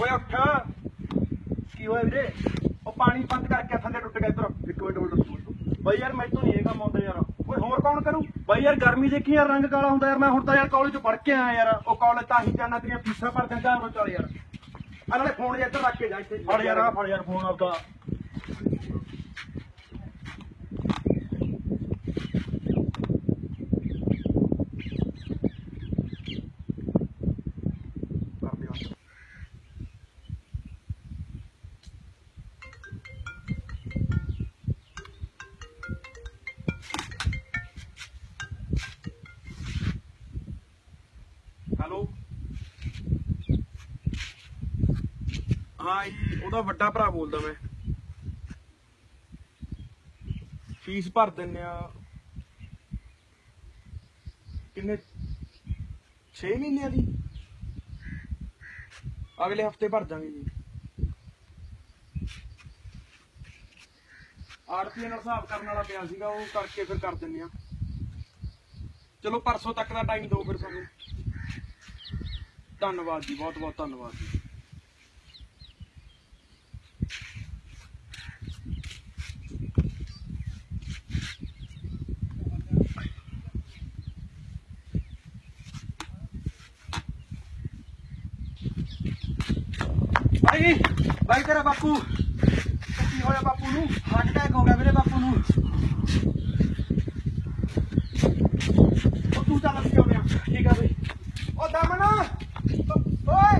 ਓਏ ਉੱਠ। ਕੀ ਹੋਇਆ ਵੀਰੇ? ਉਹ ਪਾਣੀ ਬੰਦ ਕਰਕੇ ਥੱਲੇ ਟੁੱਟ ਗਿਆ ਇੱਧਰ। ਇੱਕ ਮਿੰਟ ਮਿੰਟ ਬਾਈ ਯਾਰ ਮੈਨੂੰ ਨਹੀਂ ਇਹ ਕੰਮ ਆਉਂਦਾ ਯਾਰ। ਓਏ ਹੋਰ ਕੌਣ ਕਰੂ? ਬਾਈ ਯਾਰ, ਗਰਮੀ ਦੇਖੀ ਯਾਰ, ਰੰਗ ਕਾਲਾ ਹੁੰਦਾ ਯਾਰ। ਮੈਂ ਹੁਣ ਤਾਂ ਯਾਰ ਕਾਲਜ ਚ ਪੜ ਕੇ ਆਇਆ ਯਾਰ। ਉਹ ਕਾਲਜ ਤਾਂ ਹੀ ਜਾਣਾ, ਤੇਰੀਆਂ ਫੀਸਾਂ ਭਰ ਦਿੰਦਾ। ਉਹ ਚੱਲ ਯਾਰ। ਆ ਨਾਲੇ ਫੋਨ ਜਿਹਾ ਇੱਧਰ ਰੱਖ ਕੇ ਜਾ ਇੱਥੇ। ਫੜ ਯਾਰ ਆ ਫੜ ਯਾਰ ਫੋਨ ਆਪਦਾ। ਹਾਂ ਉਹਦਾ ਵੱਡਾ ਭਰਾ ਬੋਲਦਾ ਮੈਂ। ਫੀਸ ਭਰ ਦਿੰਨੇ ਆ ਕਿੰਨੇ? 6 ਮਹੀਨਿਆਂ ਦੀ। ਅਗਲੇ ਹਫ਼ਤੇ ਭਰ ਜਾਵਾਂਗੇ ਜੀ। ਆਰਪੀਏ ਨਾਲ ਹਿਸਾਬ ਕਰਨ ਵਾਲਾ ਪਿਆ ਸੀਗਾ, ਉਹ ਕਰਕੇ ਫਿਰ ਕਰ ਦਿੰਨੇ ਆ ਚਲੋ, ਪਰਸੋਂ ਤੱਕ ਦਾ ਟਾਈਮ ਦਿਓ ਫਿਰ ਸਾਨੂੰ। ਧੰਨਵਾਦ ਜੀ ਬਹੁਤ ਬਹੁਤ ਧੰਨਵਾਦ ਜੀ। ਭਾਈ ਭਾਈ ਤੇਰਾ ਬਾਪੂ। ਕੀ ਹੋਇਆ ਬਾਪੂ ਨੂੰ? ਹਾਰਟ ਅਟੈਕ ਹੋ ਗਿਆ ਵੀਰੇ ਬਾਪੂ ਨੂੰ। ਉਹ ਤੂੰ ਚੱਲ ਅਸੀਂ ਆਉਂਦੇ ਆ ਠੀਕ ਆ ਬਈ। ਉਹ ਦਮਨ। ਓਏ।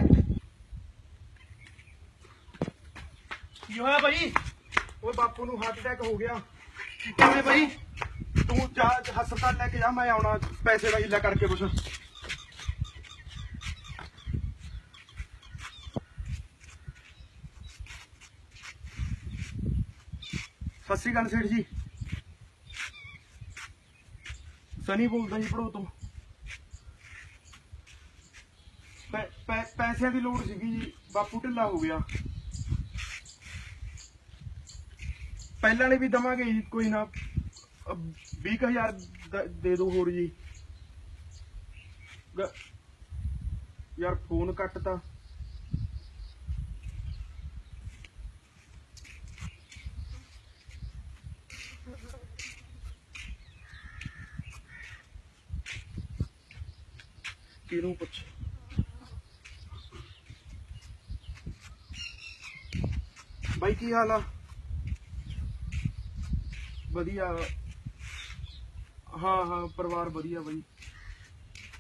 ਕੀ ਹੋਇਆ ਭਾਈ? ਓਏ ਬਾਪੂ ਨੂੰ ਹਾਰਟ ਅਟੈਕ ਹੋ ਗਿਆ। ਕਿਵੇਂ ਭਾਈ? ਤੂੰ ਜਾ ਹਸਪਤਾਲ ਲੈ ਕੇ ਜਾ ਮੈਂ ਆਉਣਾ ਪੈਸੇ ਦਾ ਹਿੱਲਾ ਕਰਕੇ ਕੁਛ। ਸਤਿ ਸ਼੍ਰੀ ਅਕਾਲ ਸੇਠ ਜੀ। ਸਨੀ ਬੋਲਦਾ ਜੀ ਪੜੋ ਤੋਂ। ਪੈ- ਪੈ- ਪੈਸਿਆਂ ਦੀ ਲੋੜ ਸੀਗੀ ਜੀ, ਬਾਪੂ ਢਿੱਲਾ ਹੋ ਗਿਆ। ਪਹਿਲਾਂ ਨੇ ਵੀ ਦਵਾਂਗੇ ਜੀ, ਕੋਈ ਨਾ। 20000 ਦੇ ਦਿਓ ਹੋਰ ਜੀ। ਯਾਰ ਫੋਨ ਕੱਟਤਾ। ਕਿਹਨੂੰ ਪੁੱਛ? ਬਾਈ, ਕੀ ਹਾਲ ਆ? ਵਧੀਆ। ਹਾਂ ਹਾਂ, ਪਰਿਵਾਰ ਵਧੀਆ ਬਾਈ।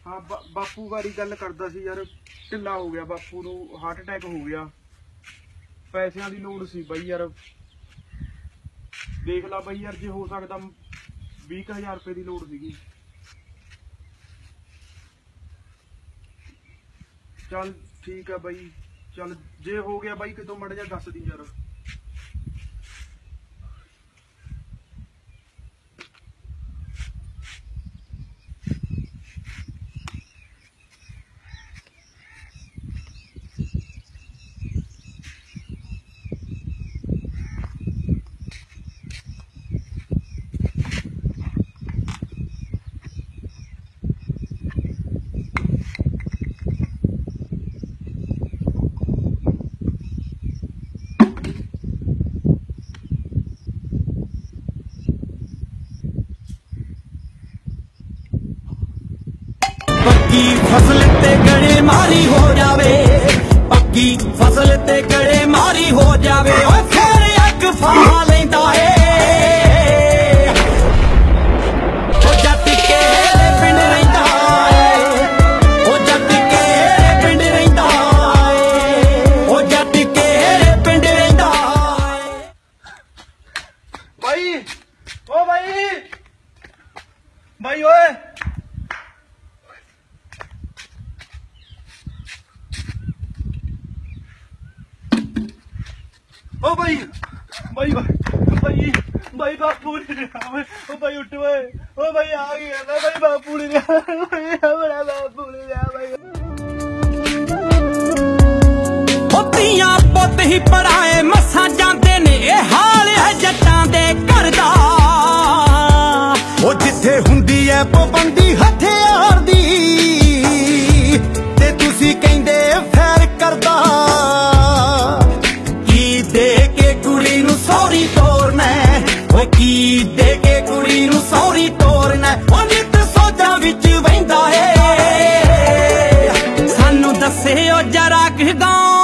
ਹਾਂ ਬਾਪੂ ਬਾਰੇ ਗੱਲ ਕਰਦਾ ਸੀ ਯਾਰ। ਢਿੱਲਾ ਹੋ ਗਿਆ ਬਾਪੂ ਨੂੰ ਹਾਰਟ ਅਟੈਕ ਹੋ ਗਿਆ। ਪੈਸਿਆਂ ਦੀ ਲੋੜ ਸੀ ਬਾਈ ਯਾਰ। ਦੇਖ ਲਾ ਬਾਈ ਯਾਰ, ਜੇ ਹੋ ਸਕਦਾ 20000 ਰੁਪਏ ਦੀ ਲੋੜ ਸੀਗੀ। ਚੱਲ ਠੀਕ ਆ ਬਾਈ। ਚੱਲ ਜੇ ਹੋ ਗਿਆ ਬਾਈ ਕਿਦੋਂ ਮੜ ਜਾ ਦੱਸ ਦੀ ਯਾਰ ਪੱਕੀ ਫਸਲ ਤੇ ਗੜੇ ਮਾਰੀ ਹੋ ਜਾਵੇ। ਪੱਕੀ ਫਸਲ ਤੇ ਗੜੇ ਮਾਰੀ ਹੋ ਜਾਵੇ। ਓਏ ਫੇਰ ਅੱਗ ਫਾ ਲੈਂਦਾ ਏ। ਉਹ ਜੱਟ ਕੇ ਪਿੰਡ ਰਹਿੰਦਾ ਓ ਬਾਈ ਬਾਈ ਬਾਈ ਬਾਈ ਬਾਪੂ ਨੇ ਰਿਹਾ ਓ ਬਾਈ ਉੱਠ ਓਏ ਓ ਬਾਈ ਆ ਗਿਆ ਨਾ ਬਾਈ ਬਾਪੂ ਨੇ ਰਿਹਾ ਬੜਾ ਬਾਪੂ ਨੇ ਰਿਹਾ ਬਾਈ। ਓ ਪੁੱਤ ਹੀ ਪੜਾਏ ਮਸਾਂ ਜਾਂਦੇ ਨੇ ਇਹ ਹਾਲ ਹੈ ਜੱਟਾਂ ਦੇ ਘਰ ਦਾ। ਓ ਜਿੱਥੇ ਹੁੰਦੀ ਐ ਪਾਬੰਦੀ ਹੱਥ ਦੇ ਕੇ ਕੁੜੀ ਨੂੰ ਸੌਰੀ ਤੋਰਨਾ ਹੈ? ਉਹ ਨਿਤ ਸੋਚਾਂ ਵਿੱਚ ਵਹਿੰਦਾ ਏ ਸਾਨੂੰ ਦੱਸੇ ਉਹ ਜਰਾ ਕਿ ਗਾਂ